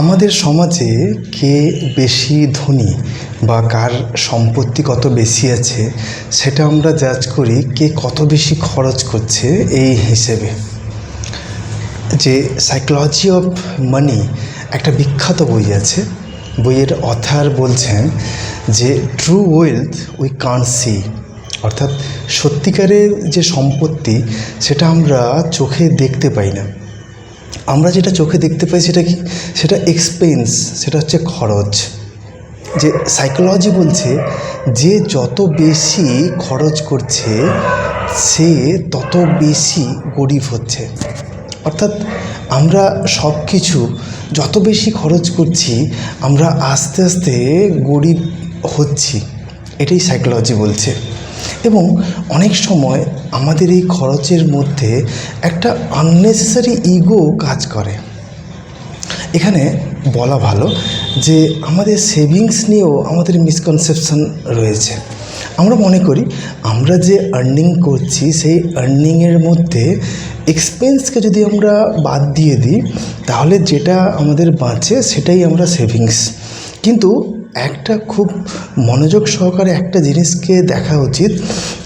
আমাদের সমাজে কে বেশি ধনী বা কার সম্পত্তি কত বেশি আছে, সেটা আমরা জাজ করি কে কত বেশি খরচ করছে এই হিসেবে। যে সাইকোলজি অফ মানি একটা বিখ্যাত বই আছে, বইয়ের অথার বলছেন যে true wealth we can see অর্থাৎ সত্যিকারের যে সম্পত্তি, সেটা আমরা চোখে দেখতে পাই না। আমরা যেটা চোখে দেখতে পাই সেটা কি? সেটা এক্সপেন্স সেটা হচ্ছে খরচ। যে সাইকোলজি বলছে, যে যত বেশি খরচ করছে, সে তত বেশি গরিব হচ্ছে। অর্থাৎ আমরা সব কিছু যত বেশি খরচ করছি, আমরা আস্তে আস্তে গরিব হচ্ছি। এটাই সাইকোলজি বলছে। এবং অনেক সময় আমাদের এই খরচের মধ্যে একটা আননেসেসারি ইগো কাজ করে। এখানে বলা ভালো যে আমাদের সেভিংস নিয়েও আমাদের মিসকনসেপশন রয়েছে। আমরা মনে করি আমরা যে আর্নিং করছি, সেই আর্নিংয়ের মধ্যে এক্সপেন্সকে যদি আমরা বাদ দিয়ে দিই, তাহলে যেটা আমাদের বাঁচে সেটাই আমরা সেভিংস কিন্তু একটা খুব মনোযোগ সহকারে একটা জিনিসকে দেখা উচিত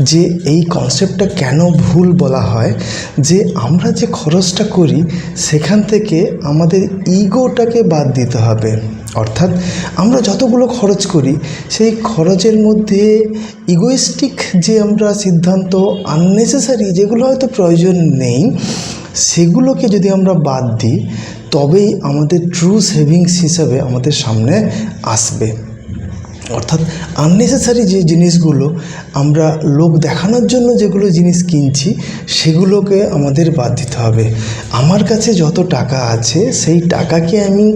যে এই কনসেপ্টটা কেন ভুল বলা হয়, যে আমরা যে খরচটা করি সেখান থেকে আমাদের ইগোটাকে বাদ দিতে হবে। অর্থাৎ আমরা যতগুলো খরচ করি, সেই খরচের মধ্যে ইগোইস্টিক যে আমরা সিদ্ধান্ত আননেসেসারি যেগুলো হয়তো প্রয়োজন নেই, সেগুলোকে যদি আমরা বাদ দিই তবেই আমাদের ট্রু সেভিংস হিসাবে আমাদের সামনে আসবে। অর্থাৎ আননেসেসারি যে জিনিসগুলো আমরা লোক দেখানোর জন্য যেগুলো জিনিস কিনছি, সেগুলোকে আমাদের বাদ দিতে হবে। আমার কাছে যত টাকা আছে, সেই টাকাকে আমি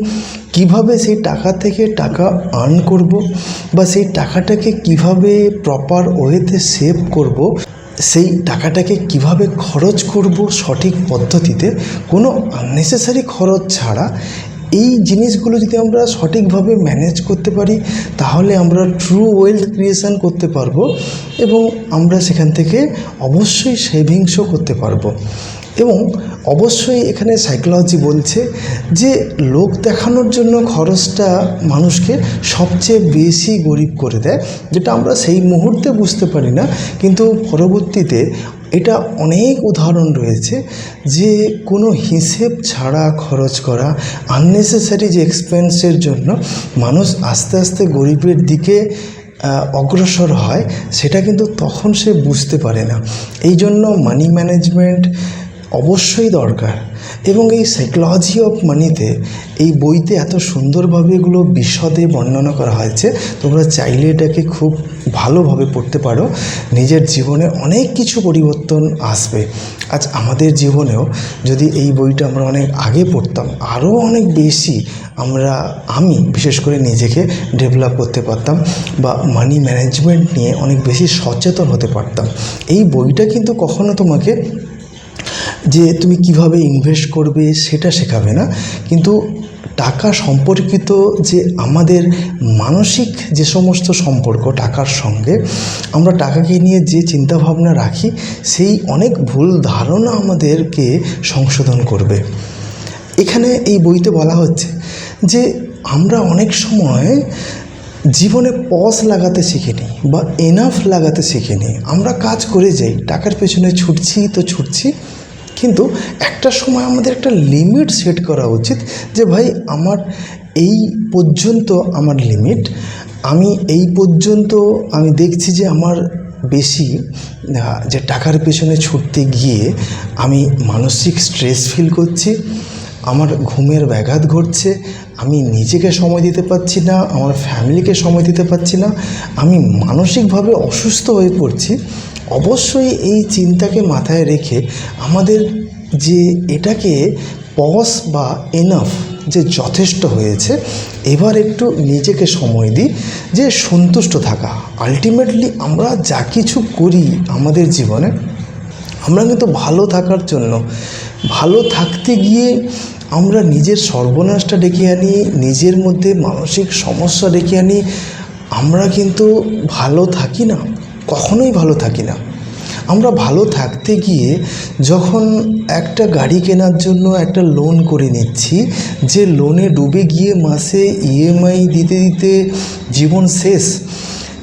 কীভাবে সেই টাকা থেকে টাকা আর্ন করব বা সেই টাকাটাকে কীভাবে প্রপার ওয়েতে সেভ করব সেই টাকাটাকে কীভাবে খরচ করব সঠিক পদ্ধতিতে কোনো আননেসেসারি খরচ ছাড়া এই জিনিসগুলো যদি আমরা সঠিকভাবে ম্যানেজ করতে পারি, তাহলে আমরা ট্রু ওয়েলথ ক্রিয়েশন করতে পারব এবং আমরা সেখান থেকে অবশ্যই সেভিংসও করতে পারব। এবং অবশ্যই এখানে সাইকোলজি বলছে যে লোক দেখানোর জন্য খরচটা মানুষকে সবচেয়ে বেশি গরিব করে দেয়, যেটা আমরা সেই মুহূর্তে বুঝতে পারি না। কিন্তু পরবর্তীতে এটা অনেক উদাহরণ রয়েছে যে কোনো হিসেব ছাড়া খরচ করা আননেসেসারি যে এক্সপেন্সের জন্য মানুষ আস্তে আস্তে গরিবের দিকে অগ্রসর হয়, সেটা কিন্তু তখন সে বুঝতে পারে না। এই জন্য মানি ম্যানেজমেন্ট অবশ্যই দরকার। এবং এই সাইকোলজি অফ মানিতে এই বইতে এত সুন্দরভাবে এগুলো বিশদে বর্ণনা করা হয়েছে, তোমরা চাইলে এটাকে খুব ভালোভাবে পড়তে পারো। নিজের জীবনে অনেক কিছু পরিবর্তন আসবে। আজ আমাদের জীবনেও যদি এই বইটা আমরা অনেক আগে পড়তাম, আরও অনেক বেশি আমরা, আমি বিশেষ করে নিজেকে ডেভেলপ করতে পারতাম বা মানি ম্যানেজমেন্ট নিয়ে অনেক বেশি সচেতন হতে পারতাম। এই বইটা কিন্তু কখনো তোমাকে যে তুমি কীভাবে ইনভেস্ট করবে সেটা শেখাবে না। কিন্তু টাকা সম্পর্কিত যে আমাদের মানসিক যে সমস্ত সম্পর্ক টাকার সঙ্গে, আমরা টাকাকে নিয়ে যে চিন্তাভাবনা রাখি, সেই অনেক ভুল ধারণা আমাদেরকে সংশোধন করবে। এখানে এই বইতে বলা হচ্ছে যে আমরা অনেক সময় জীবনে পজ লাগাতে শিখিনি বা এনাফ লাগাতে শিখিনি। আমরা কাজ করে যাই, টাকার পেছনে ছুটছি তো ছুটছি। কিন্তু একটা সময় আমাদের একটা লিমিট সেট করা উচিত যে ভাই আমার এই পর্যন্ত আমার লিমিট আমি এই পর্যন্ত আমি দেখছি যে আমার বেশি যে টাকার পেছনে ছুটতে গিয়ে আমি মানসিক স্ট্রেস ফিল করছি, আমার ঘুমের ব্যাঘাত ঘটছে, আমি নিজেকে সময় দিতে পারছি না, আমার ফ্যামিলিকে সময় দিতে পারছি না, আমি মানসিকভাবে অসুস্থ হয়ে পড়ছি অবশ্যই এই চিন্তাকে মাথায় রেখে আমাদের যে এটাকে পস বা এনাফ যে যথেষ্ট হয়েছে, এবার একটু নিজেকে সময় দিই যে সন্তুষ্ট থাকা। আলটিমেটলি আমরা যা কিছু করি আমাদের জীবনে, আমরা কিন্তু ভালো থাকার জন্য, ভালো থাকতে গিয়ে আমরা নিজের সর্বনাশটা ডেকে আনি, নিজের মধ্যে মানসিক সমস্যা ডেকে আনি, আমরা কিন্তু ভালো থাকি না। কখনোই ভালো থাকি না। আমরা ভালো থাকতে গিয়ে যখন একটা গাড়ি কেনার জন্য একটা লোন করে নিচ্ছি, যে লোনে ডুবে গিয়ে মাসে ইএমআই দিতে দিতে জীবন শেষ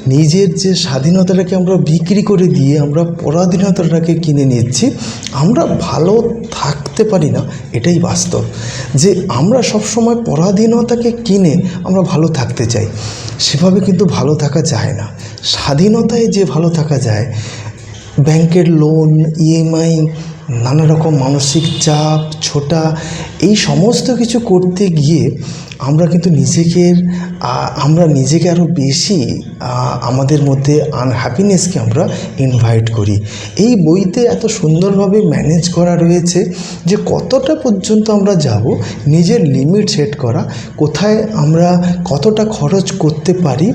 নিজের যে স্বাধীনতাটাকে আমরা বিক্রি করে দিয়ে আমরা পরাধীনতাটাকে কিনে নিচ্ছি, আমরা ভালো থাকতে পারি না, এটাই বাস্তব। যে আমরা সবসময় পরাধীনতাকে কিনে আমরা ভালো থাকতে চাই, সেভাবে কিন্তু ভালো থাকা যায় না। স্বাধীনতায় যে ভালো থাকা যায়, ব্যাংকের লোন ইএমআই নানা রকম মানসিক চাপ, ছোটা, এই সমস্ত কিছু করতে গিয়ে আমরা কিন্তু নিজেকে আমরা নিজেকে আরও বেশি আমাদের মধ্যে আনহ্যাপিনেসকে আমরা ইনভাইট করি। এই বইতে এত সুন্দরভাবে ম্যানেজ করা রয়েছে যে কতটা পর্যন্ত আমরা যাব, নিজের লিমিট সেট করা, কোথায় আমরা কতটা খরচ করতে পারি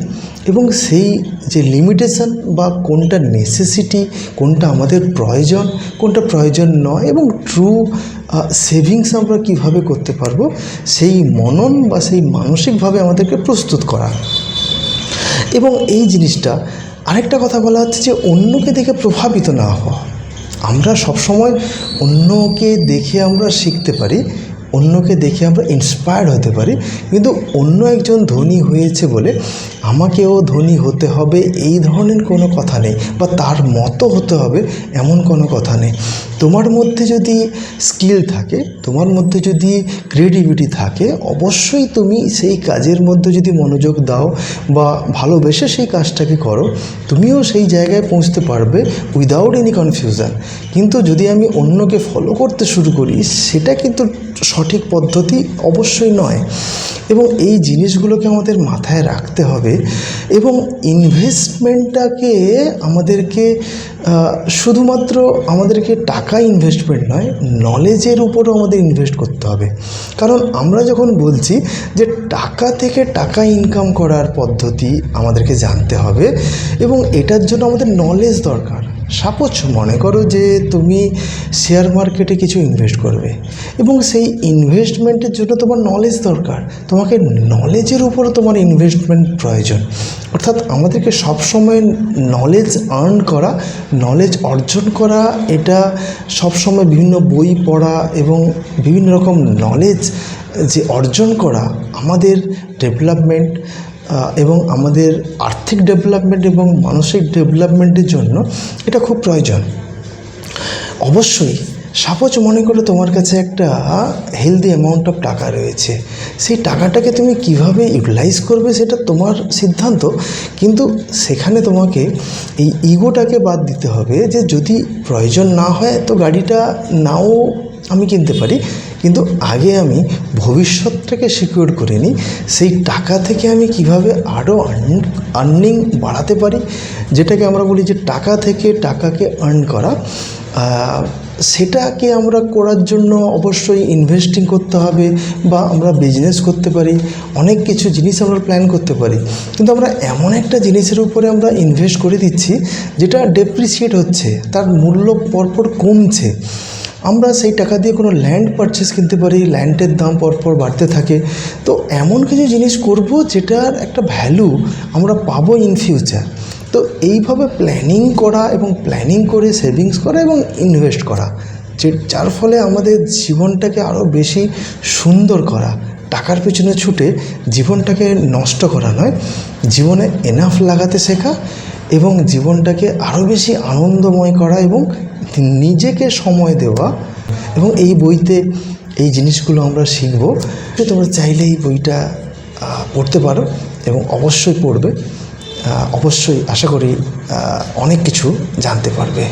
এবং সেই যে লিমিটেশন বা কোনটা নেসেসিটি কোনটা আমাদের প্রয়োজন, কোনটা প্রয়োজন নয় এবং ট্রু সেভিংস আমরা কীভাবে করতে পারব, সেই মনন বা সেই মানসিকভাবে আমাদেরকে প্রস্তুত করা। এবং এই জিনিসটা আরেকটা কথা বলা হচ্ছে যে অন্যকে দেখে প্রভাবিত না হওয়া। আমরা সবসময় অন্যকে দেখে আমরা শিখতে পারি, অন্যকে দেখে আমরা ইন্সপায়ার্ড হতে পারি, কিন্তু অন্য একজন ধনী হয়েছে বলে আমাকেও ধনী হতে হবে, এই ধরনের কোনো কথা নেই বা তার মতো হতে হবে এমন কোনো কথা নেই। তোমার মধ্যে যদি স্কিল থাকে, তোমার মধ্যে যদি ক্রিয়েটিভিটি থাকে, অবশ্যই তুমি সেই কাজের মধ্যে যদি মনোযোগ দাও বা ভালোবেসে সেই কাজটাকে করো, তুমিও সেই জায়গায় পৌঁছতে পারবে উইদাউট এনি কনফিউশন কিন্তু যদি আমি অন্যকে ফলো করতে শুরু করি, সেটা কিন্তু সঠিক পদ্ধতি অবশ্যই নয়। এবং এই জিনিসগুলোকে আমাদের মাথায় রাখতে হবে এবং ইনভেস্টমেন্টটাকে আমাদেরকে শুধুমাত্র আমাদেরকে টাকা ইনভেস্টমেন্ট নয় নলেজের উপরও আমাদের ইনভেস্ট করতে হবে। কারণ আমরা যখন বলছি যে টাকা থেকে টাকা ইনকাম করার পদ্ধতি আমাদেরকে জানতে হবে এবং এটার জন্য আমাদের নলেজ দরকার। সাপোজ মনে করো যে তুমি শেয়ার মার্কেটে কিছু ইনভেস্ট করবে এবং সেই ইনভেস্টমেন্টের জন্য তোমার নলেজ দরকার। তোমাকে নলেজের উপরও তোমার ইনভেস্টমেন্ট প্রয়োজন। অর্থাৎ আমাদেরকে সবসময় নলেজ আর্ন করা নলেজ অর্জন করা, এটা সবসময় বিভিন্ন বই পড়া এবং বিভিন্ন রকম নলেজ যে অর্জন করা আমাদের ডেভেলপমেন্ট এবং আমাদের আর্থিক ডেভেলপমেন্ট এবং মানসিক ডেভেলপমেন্টের জন্য এটা খুব প্রয়োজন। অবশ্যই সাপোজ মনে করো তোমার কাছে একটা হেলদি অ্যামাউন্ট অফ টাকা রয়েছে, সেই টাকাটাকে তুমি কীভাবে ইউটিলাইজ করবে সেটা তোমার সিদ্ধান্ত, কিন্তু সেখানে তোমাকে এই ইগোটাকে বাদ দিতে হবে যে যদি প্রয়োজন না হয় তো গাড়িটা নাও আমি কিনতে পারি। কিন্তু আগে আমি ভবিষ্যৎটাকে সিকিউর করে নিই, সেই টাকা থেকে আমি কীভাবে আরও আর্নিং বাড়াতে পারি, যেটাকে আমরা বলি যে টাকা থেকে টাকাকে আর্ন করা সেটাকে আমরা করার জন্য অবশ্যই ইনভেস্টিং করতে হবে বা আমরা বিজনেস করতে পারি, অনেক কিছু জিনিস আমরা প্ল্যান করতে পারি। কিন্তু আমরা এমন একটা জিনিসের উপরে আমরা ইনভেস্ট করে দিচ্ছি, যেটা ডেপ্রিসিয়েট হচ্ছে, তার মূল্য পরপর কমছে। আমরা সেই টাকা দিয়ে কোনো ল্যান্ড পারচেস কিনতে পারি ল্যান্ডের দাম পরপর বাড়তে থাকে। তো এমন কিছু জিনিস করব যেটার একটা ভ্যালু আমরা পাবো ইন ফিউচার তো এইভাবে প্ল্যানিং করা এবং প্ল্যানিং করে সেভিংস করা এবং ইনভেস্ট করা, যে যার ফলে আমাদের জীবনটাকে আরও বেশি সুন্দর করা, টাকার পেছনে ছুটে জীবনটাকে নষ্ট করা নয়। জীবনে এনাফ লাগাতে শেখা এবং জীবনটাকে আরও বেশি আনন্দময় করা এবং নিজেকে সময় দেওয়া। এবং এই বইতে এই জিনিসগুলো আমরা শিখব। তোমরা চাইলে এই বইটা পড়তে পারো এবং অবশ্যই পড়বে। অবশ্যই আশা করি অনেক কিছু জানতে পারবে।